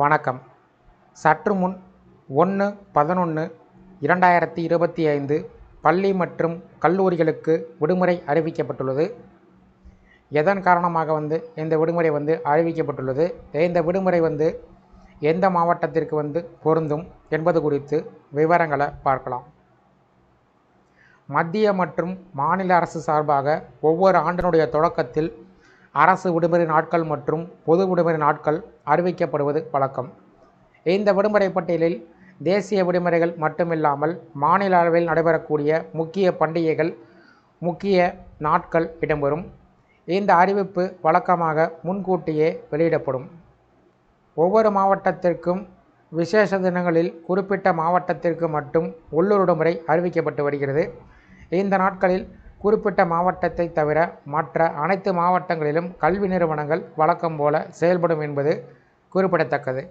வணக்கம். சற்று முன் ஒன்று பதினொன்று இரண்டாயிரத்தி இருபத்தி ஐந்து பள்ளி மற்றும் கல்லூரிகளுக்கு விடுமுறை அறிவிக்கப்பட்டுள்ளது. எதன் காரணமாக வந்து இந்த விடுமுறை வந்து அறிவிக்கப்பட்டுள்ளது? இந்த விடுமுறை வந்து எந்த மாவட்டத்திற்கு வந்து பொருந்தும் என்பது குறித்து விவரங்களை பார்க்கலாம். மத்திய மற்றும் மாநில அரசு சார்பாக ஒவ்வொரு ஆண்டினுடைய தொடக்கத்தில் அரசு விடுமுறை நாட்கள் மற்றும் பொது விடுமுறை நாட்கள் அறிவிக்கப்படுவது வழக்கம். இந்த விடுமுறை பட்டியலில் தேசிய விடுமுறைகள் மட்டுமில்லாமல் மாநில அளவில் நடைபெறக்கூடிய முக்கிய பண்டிகைகள் முக்கிய நாட்கள் இடம்பெறும். இந்த அறிவிப்பு வழக்கமாக முன்கூட்டியே வெளியிடப்படும். ஒவ்வொரு மாவட்டத்திற்கும் விசேஷ தினங்களில் குறிப்பிட்ட மாவட்டத்திற்கு மட்டும் உள்ளூர் விடுமுறை அறிவிக்கப்பட்டு வருகிறது. இந்த நாட்களில் குறிப்பிட்ட மாவட்டத்தை தவிர மற்ற அனைத்து மாவட்டங்களிலும் கல்வி நிறுவனங்கள் வழக்கம் போல செயல்படும் என்பது குறிப்பிடத்தக்கது.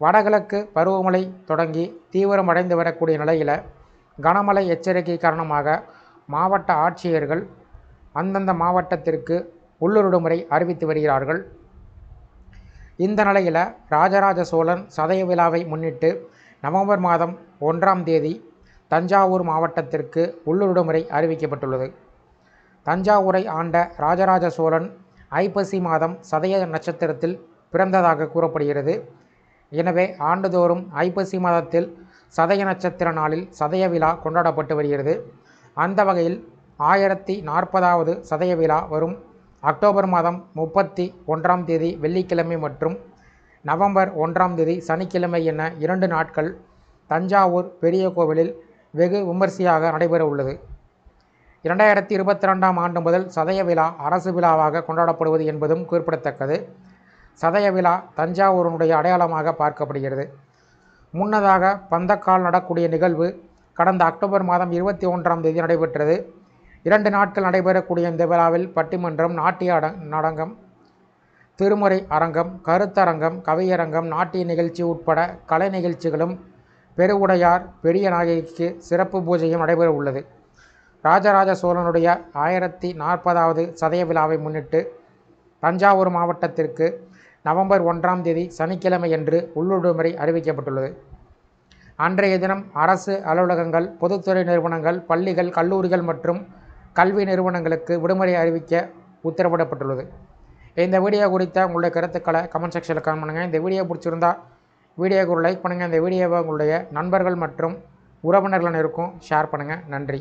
வடகிழக்கு பருவமழை தொடங்கி தீவிரமடைந்து வரக்கூடிய நிலையில் கனமழை எச்சரிக்கை காரணமாக மாவட்ட ஆட்சியர்கள் அந்தந்த மாவட்டத்திற்கு உள்ளூர் விடுமுறை அறிவித்து வருகிறார்கள். இந்த நிலையில் ராஜராஜ சோழன் சதய விழாவை முன்னிட்டு நவம்பர் மாதம் ஒன்றாம் தேதி தஞ்சாவூர் மாவட்டத்திற்கு உள்ளூர்விடுமுறை அறிவிக்கப்பட்டுள்ளது. தஞ்சாவூரை ஆண்ட ராஜராஜ சோழன் ஐப்பசி மாதம் சதய நட்சத்திரத்தில் பிறந்ததாக கூறப்படுகிறது. எனவே ஆண்டுதோறும் ஐப்பசி மாதத்தில் சதய நட்சத்திர நாளில் சதய விழா கொண்டாடப்பட்டு வருகிறது. அந்த வகையில் ஆயிரத்தி நாற்பதாவது சதய விழா வரும் அக்டோபர் மாதம் முப்பத்தி ஒன்றாம் தேதி வெள்ளிக்கிழமை மற்றும் நவம்பர் ஒன்றாம் தேதி சனிக்கிழமை என இரண்டு நாட்கள் தஞ்சாவூர் பெரிய கோவிலில் வெகு விமர்சையாக நடைபெற உள்ளது. இரண்டாயிரத்தி இருபத்தி ரெண்டாம் ஆண்டு முதல் சதய விழா அரசு விழாவாக கொண்டாடப்படுவது என்பதும் குறிப்பிடத்தக்கது. சதய விழா தஞ்சாவூரினுடைய அடையாளமாக பார்க்கப்படுகிறது. முன்னதாக பந்தக்கால் நடக்கூடிய நிகழ்வு கடந்த அக்டோபர் மாதம் இருபத்தி ஒன்றாம் தேதி நடைபெற்றது. இரண்டு நாட்கள் நடைபெறக்கூடிய இந்த விழாவில் பட்டிமன்றம் நாட்டிய அட நடங்கம் திருமுறை அரங்கம் கருத்தரங்கம் கவியரங்கம் நாட்டிய நிகழ்ச்சி உட்பட கலை நிகழ்ச்சிகளும் பெருவுடையார் பெரிய நாயகிக்கு சிறப்பு பூஜையும் நடைபெற உள்ளது. ராஜராஜ சோழனுடைய ஆயிரத்தி நாற்பதாவது சதய விழாவை முன்னிட்டு தஞ்சாவூர் மாவட்டத்திற்கு நவம்பர் ஒன்றாம் தேதி சனிக்கிழமை என்று உள்ளுடுமுறை அறிவிக்கப்பட்டுள்ளது. அன்றைய தினம் அரசு அலுவலகங்கள் பொதுத்துறை நிறுவனங்கள் பள்ளிகள் கல்லூரிகள் மற்றும் கல்வி நிறுவனங்களுக்கு விடுமுறை அறிவிக்க உத்தரவிடப்பட்டுள்ளது. இந்த வீடியோ குறித்த உங்களுடைய கருத்துக்களை கமெண்ட் செக்ஷனில் கமெண்ட் பண்ணுங்கள் இந்த வீடியோ பிடிச்சிருந்தா வீடியோக்கு ஒரு லைக் பண்ணுங்கள் இந்த வீடியோவை உங்களுடைய நண்பர்கள் மற்றும் உறவினர்கள் இருக்கும். ஷேர் பண்ணுங்கள் நன்றி.